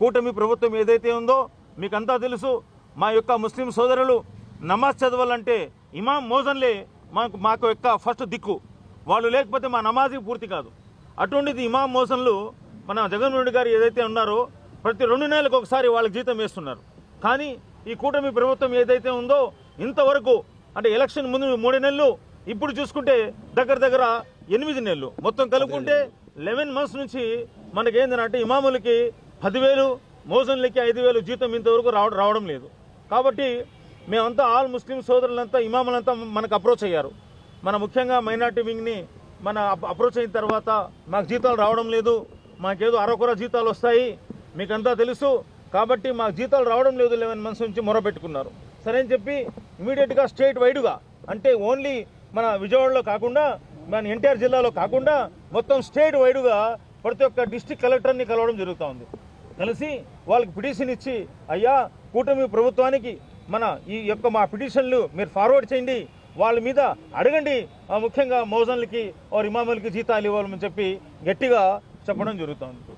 కూటమి ప్రభుత్వం ఏదైతే ఉందో మీకంతా తెలుసు మా యొక్క ముస్లిం సోదరులు నమాజ్ చదవాలంటే ఇమాం మోజన్లే మాకు మాకు యొక్క ఫస్ట్ దిక్కు. వాళ్ళు లేకపోతే మా నమాజీ పూర్తి కాదు. అటువంటిది ఇమాం మోసన్లు మన జగన్మోహన్ రెడ్డి గారు ఏదైతే ఉన్నారో ప్రతి రెండు నెలలకు ఒకసారి వాళ్ళకి జీతం వేస్తున్నారు. కానీ ఈ కూటమి ప్రభుత్వం ఏదైతే ఉందో ఇంతవరకు అంటే ఎలక్షన్ ముందు మూడు నెలలు ఇప్పుడు చూసుకుంటే దగ్గర దగ్గర ఎనిమిది నెలలు. మొత్తం కలుపుకుంటే లెవెన్ మంత్స్ నుంచి మనకేంటంటే ఇమాములకి పదివేలు మోజన్లకి ఐదు వేలు జీతం ఇంతవరకు రావడం రావడం లేదు. కాబట్టి మేమంతా ఆల్ ముస్లిం సోదరులంతా ఇమాములంతా మనకు అప్రోచ్ అయ్యారు. మన ముఖ్యంగా మైనార్టీ వింగ్ని మన అప్రోచ్ అయిన తర్వాత మాకు జీతాలు రావడం లేదు మాకేదో అరకొర జీతాలు వస్తాయి మీకంతా తెలుసు కాబట్టి మాకు జీతాలు రావడం లేదు లెవెన్ మంత్స్ నుంచి మొరపెట్టుకున్నారు సరే అని చెప్పి ఇమీడియట్గా స్టేట్ వైడ్గా అంటే ఓన్లీ మన విజయవాడలో కాకుండా మన ఎన్టీఆర్ జిల్లాలో కాకుండా మొత్తం స్టేట్ వైడ్గా ప్రతి ఒక్క డిస్టిక్ కలెక్టర్ని కలవడం జరుగుతూ ఉంది. కలిసి వాళ్ళకి పిటిషన్ ఇచ్చి అయ్యా కూటమి ప్రభుత్వానికి మన ఈ యొక్క మా పిటిషన్లు మీరు ఫార్వర్డ్ చేయండి. వాళ్ళ మీద అడగండి. ముఖ్యంగా మోజన్లకి వారి ఇమాములకి జీతాలు ఇవ్వాలని చెప్పి గట్టిగా చెప్పడం జరుగుతుంది.